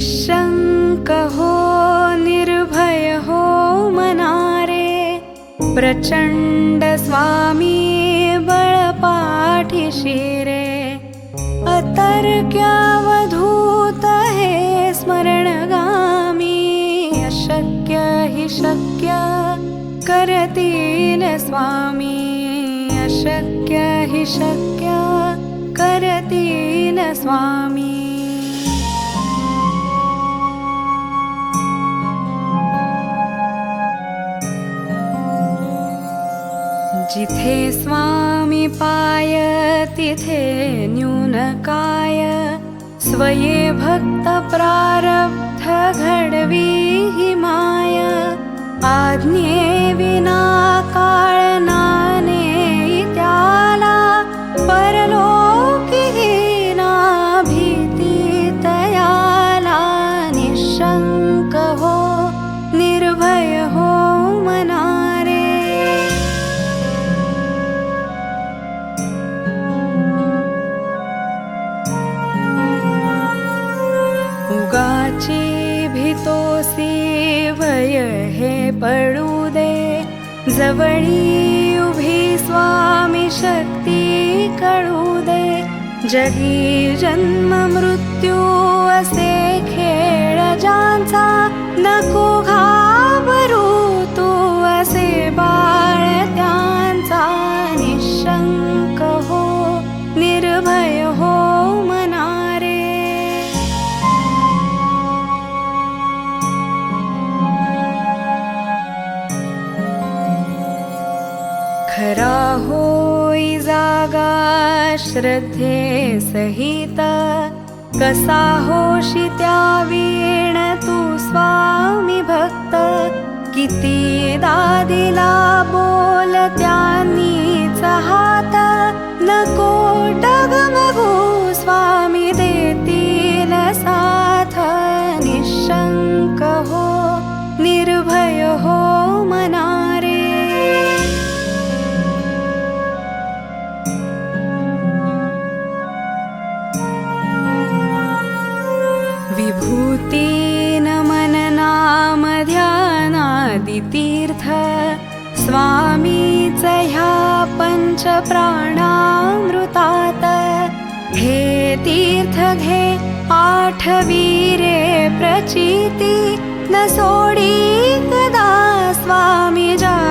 निःशङ्क हो निर्भय हो मनारे प्रचण्ड प्रचण्डस्वामी बलपाठिशिरे अतर्क्यावधूत हे स्मरणगामी अशक्य हि शक्य करति न स्वामी अशक्य हि शक्य करति न स्वामी। जिथे स्वामी पाय तिथे न्यून काय स्वये भक्त प्रारब्ध घडवी ही माय। आज्ञे विना उगाची भीतोसी भय हे पडू दे. जवळी उभी स्वामी शक्ती कळू दे. जगी जन्म मृत्यू असे खेळ ज्यांचा नको घा खरा होई जागा श्रद्धे सहित कसा होशी त्या वीण तू स्वामी भक्त? किती दादीला बोल त्यांनी चहा विभूतीन मननाम ध्यानादितीर्थ स्वामीच ह्या पंच प्राणामृतात। हे तीर्थ घे आठवीरे प्रचिती न सोडी कदा स्वामी जा।